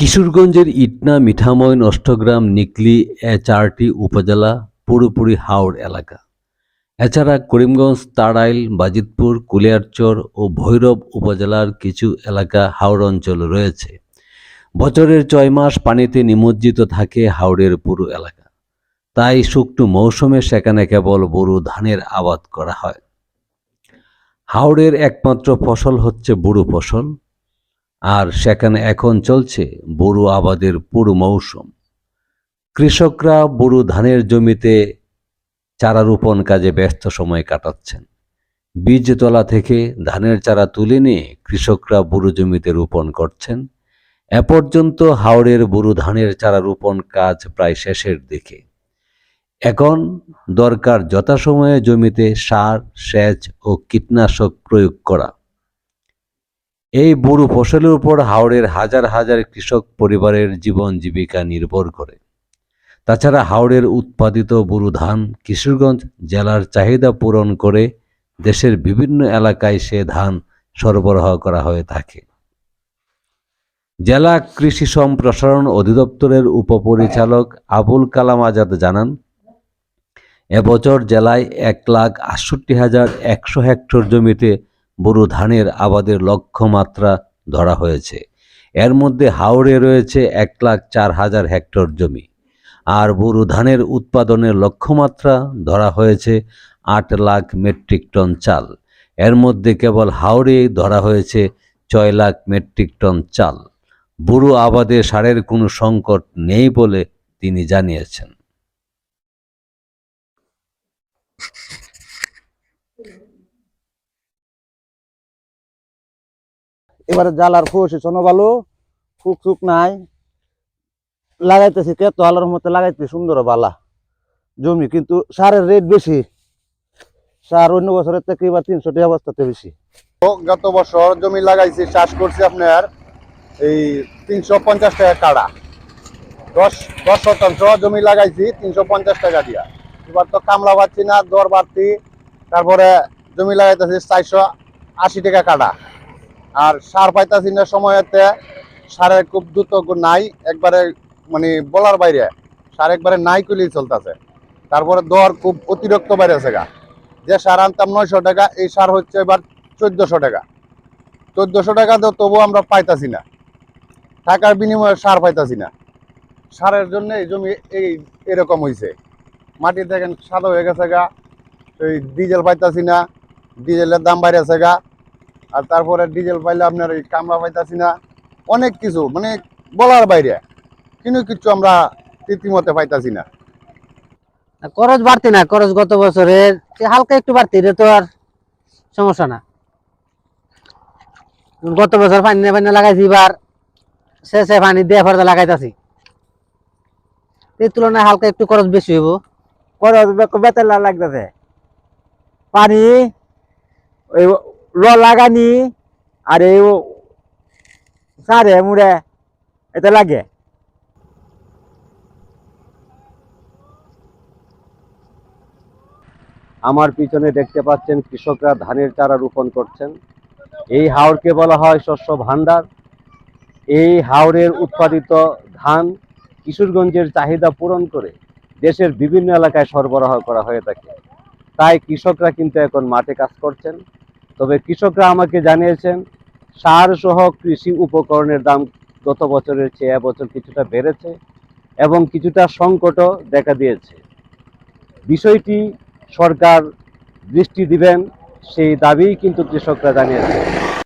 কিশোরগঞ্জের ইটনা মিঠামইন অষ্টগ্রাম নিকলি এ চারটি উপজেলা, পুরোপুরি হাওড় এলাকা। এছাড়া করিমগঞ্জ, তাড়াইল, বাজিতপুর, কুলিয়ারচর ও ভৈরব উপজেলার কিছু এলাকা হাওড় অঞ্চল রয়েছে। বছরের ছয় মাস পানিতে নিমজ্জিত থাকে হাওড়ের পুরো এলাকা। তাই শুকনো মৌসুমে সেখানে কেবল বোরো ধানের আবাদ করা হয়। হাওড়ের একমাত্র ফসল হচ্ছে বুড়ো ফসল। আর সেখানে এখন চলছে বোরো আবাদের পুরো মৌসুম। কৃষকরা বোরো ধানের জমিতে চারা রোপণ কাজে ব্যস্ত সময় কাটাচ্ছেন। বীজতলা থেকে ধানের চারা তুলে নিয়ে কৃষকরা বুড়ো জমিতে রোপণ করছেন। এ পর্যন্ত হাওড়ের বুড়ো ধানের চারা রোপণ কাজ প্রায় শেষের দিকে। এখন দরকার যথাসময়ে জমিতে সার, সেচ ও কীটনাশক প্রয়োগ করা। এই বুড়ো ফসলের উপর হাওড়ের হাজার হাজার কৃষক পরিবারের জীবন জীবিকা নির্ভর করে। তাছাড়া হাওড়ের উৎপাদিত বুড়ো ধান কিশোরগঞ্জ জেলার চাহিদা পূরণ করে দেশের বিভিন্ন এলাকায় সে ধান সরবরাহ করা হয়ে থাকে। জেলা কৃষি সম্প্রসারণ অধিদপ্তরের উপপরিচালক আবুল কালাম আজাদ জানান, এবছর জেলায় এক লাখ আটষট্টি হাজার একশো হেক্টর জমিতে বোরো ধানের আবাদের লক্ষ্যমাত্রা ধরা হয়েছে। এর মধ্যে হাওড়ে রয়েছে এক লাখ চার হাজার হেক্টর জমি। আর বোরো ধানের উৎপাদনের লক্ষ্যমাত্রা ধরা হয়েছে আট লাখ মেট্রিক টন চাল। এর মধ্যে কেবল হাওড়ে ধরা হয়েছে ছয় লাখ মেট্রিক টন চাল। বুড়ো আবাদে সারের কোনো সংকট নেই বলে তিনি জানিয়েছেন। এবারে জ্বালার পজিশন ভালো ফুক ফুক নাই। লাগাইতেছি কেত আলোর মতো লাগাইতে সুন্দর বালা। জমি কিন্তু সারের রেট বেশি। সার অন্য বছরের থেকে এবার তিনশো টাকা বস্তাতে বেশি গত বছর জমি লাগাইছি, চাষ করছি আপনার এই তিনশো পঞ্চাশ টাকা কাড়া। দশ দশ শতাংশ জমি লাগাইছি, তিনশো পঞ্চাশ টাকা দিয়া। এবার তো কামলা পাচ্ছি না, দর বাড়তি। তারপরে জমি লাগাইতেছি চারশো আশি টাকা কাটা আর সার পাইতাছি না সময়তে সারের খুব দ্রুত নাই, একবারে মানে বলার বাইরে, সার একবারে নাই কইলেই চলতেছে। তারপরে দর খুব অতিরিক্ত বাইরেছে গা। যে সার আনতাম নয়শো টাকা, এই সার হচ্ছে এবার চোদ্দশো টাকা। চোদ্দশো টাকা তো তবু আমরা পাইতাছি না। টাকার বিনিময়ে সার পাইতাছি না। সারের জন্য এই জমি এই এরকম হয়েছে মাটি দেখেন সাদা হয়ে গেছে গা। এই ডিজেল পাইতাছি না। ডিজেলের দাম বাইরেছে গা। আর তারপরে ডিজেল পাইলে আপনার এই কামলা পাইতাছি না। অনেক কিছু মানে বলার বাইরে। কিন্তু কিছু আমরা রীতিমতে পাইতাছি না। খরচ বাড়তি না খরচ গত বছরের হালকা একটু বাড়তি এটা তো আর সমস্যা না। গত বছর পানি না পানি লাগাইছি এবার শেষে পানি দিয়ে ফেরত লাগাইতেছি। এই তুলনায় হালকা একটু খরচ বেশি হইব। খরচ বেতন লাগতেছে। পানি ওই লাগানি আর সারে মুড়ে এটা লাগে। আমার পিছনে দেখতে পাচ্ছেন কৃষকরা ধানের চারা রোপণ করছেন। এই হাওড়কে বলা হয় শস্য ভাণ্ডার। এই হাওড়ের উৎপাদিত ধান কিশোরগঞ্জের চাহিদা পূরণ করে দেশের বিভিন্ন এলাকায় সরবরাহ করা হয়ে থাকে। তাই কৃষকরা কিন্তু এখন মাঠে কাজ করছেন। তবে কৃষকরা আমাকে জানিয়েছেন সার সহ কৃষি উপকরণের দাম গত বছরের চেয়ে এবছর কিছুটা বেড়েছে এবং কিছুটা সংকটও দেখা দিয়েছে। বিষয়টি সরকার দৃষ্টি দিবেন, সেই দাবিই কিন্তু কৃষকরা জানিয়েছে